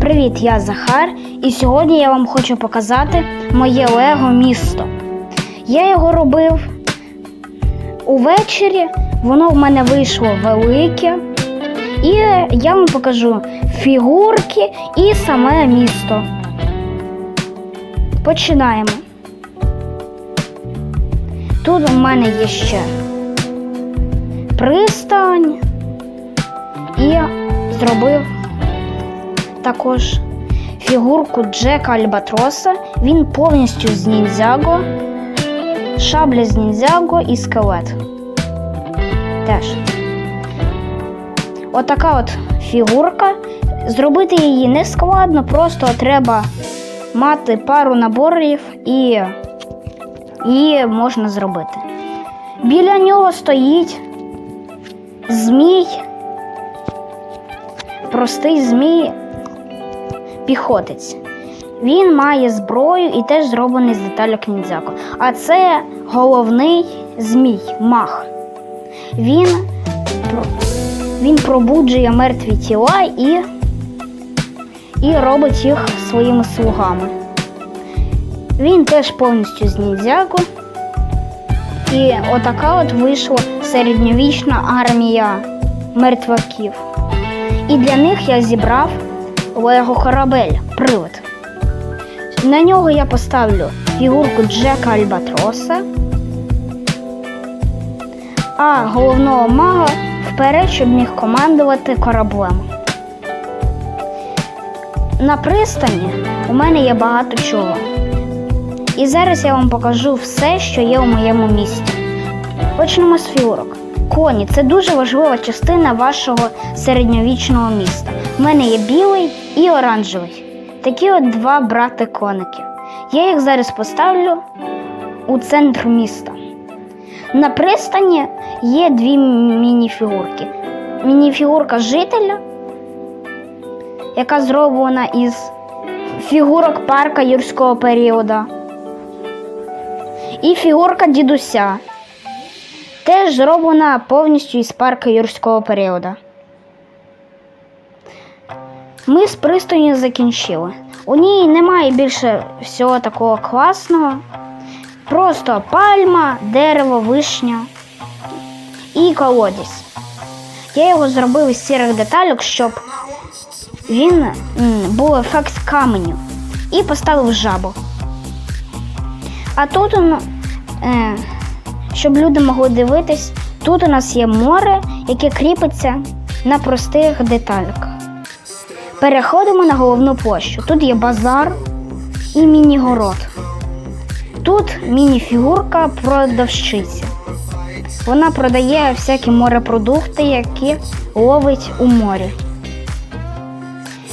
Привіт, я Захар, і сьогодні я вам хочу показати моє Лего місто. Я його робив увечері, воно в мене вийшло велике. І я вам покажу фігурки і саме місто. Починаємо. Тут у мене є ще пристань і зробив також фігурку Джека Альбатроса. Він повністю з ніндзяго, шабля з ніндзяго і скелет. Теж. Отака от фігурка. Зробити її не складно, просто треба мати пару наборів і її можна зробити. Біля нього стоїть змій, простий змій піхотець. Він має зброю і теж зроблений з деталек ніндзяко. А це головний змій, мах. Він, він пробуджує мертві тіла і, і робить їх своїми слугами. Він теж повністю з ніндзяко. І отака от вийшла середньовічна армія мертваків. І для них я зібрав Лего корабель, привид. На нього я поставлю фігурку Джека Альбатроса, а головного мага вперед, щоб міг командувати кораблем. На пристані у мене є багато чого. І зараз я вам покажу все, що є у моєму місті. Почнемо з фігурок. Коні це дуже важлива частина вашого середньовічного міста. У мене є білий і оранжевий. Такі от два брати коники. Я їх зараз поставлю у центр міста. На пристані є дві міні-фігурки. Міні-фігурка жителя, яка зроблена із фігурок парка юрського періоду. І фігурка дідуся. Теж зроблена повністю із парка юрського періоду. Ми з пристані закінчили. У ній немає більше всього такого класного. Просто пальма, дерево, вишня і колодязь. Я його зробив із сірих деталек, щоб він був ефект каменю. І поставив жабу. А тут, е, щоб люди могли дивитись, тут у нас є море, яке кріпиться на простих детальках. Переходимо на головну площу. Тут є базар і міні-город. Тут міні-фігурка продавщиці. Вона продає всякі морепродукти, які ловить у морі.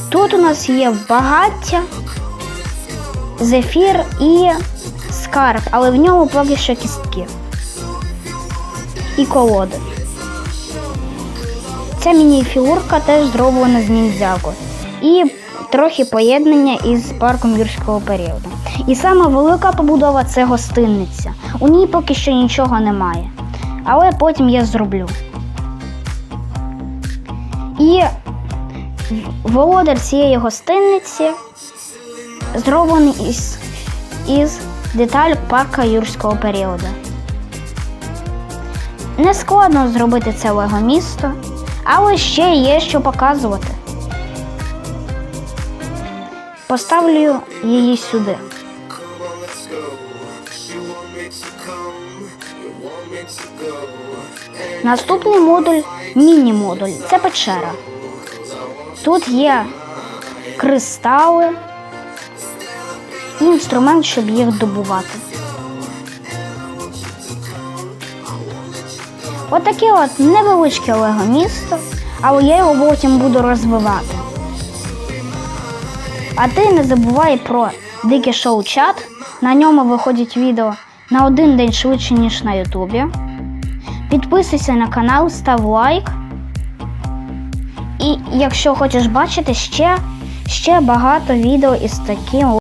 Тут у нас є багаття, зефір і скарб, але в ньому поки що кістки і колоди. Ця міні-фігурка теж зроблена з ніндзяго. І трохи поєднання із парком юрського періоду. І саме велика побудова це гостинниця. У ній поки що нічого немає. Але потім я зроблю. І володар цієї гостинниці зроблений із, із деталь парка юрського періоду. Не складно зробити це лего місто, але ще є що показувати. Поставлю її сюди. Наступний модуль міні-модуль це печера. Тут є кристали і інструмент, щоб їх добувати. Отаке от невеличке лего місто, але я його потім буду розвивати. А ти не забувай про дике шоу чат. На ньому виходять відео на один день швидше, ніж на Ютубі. Підписуйся на канал, став лайк. І якщо хочеш бачити ще, ще багато відео із таким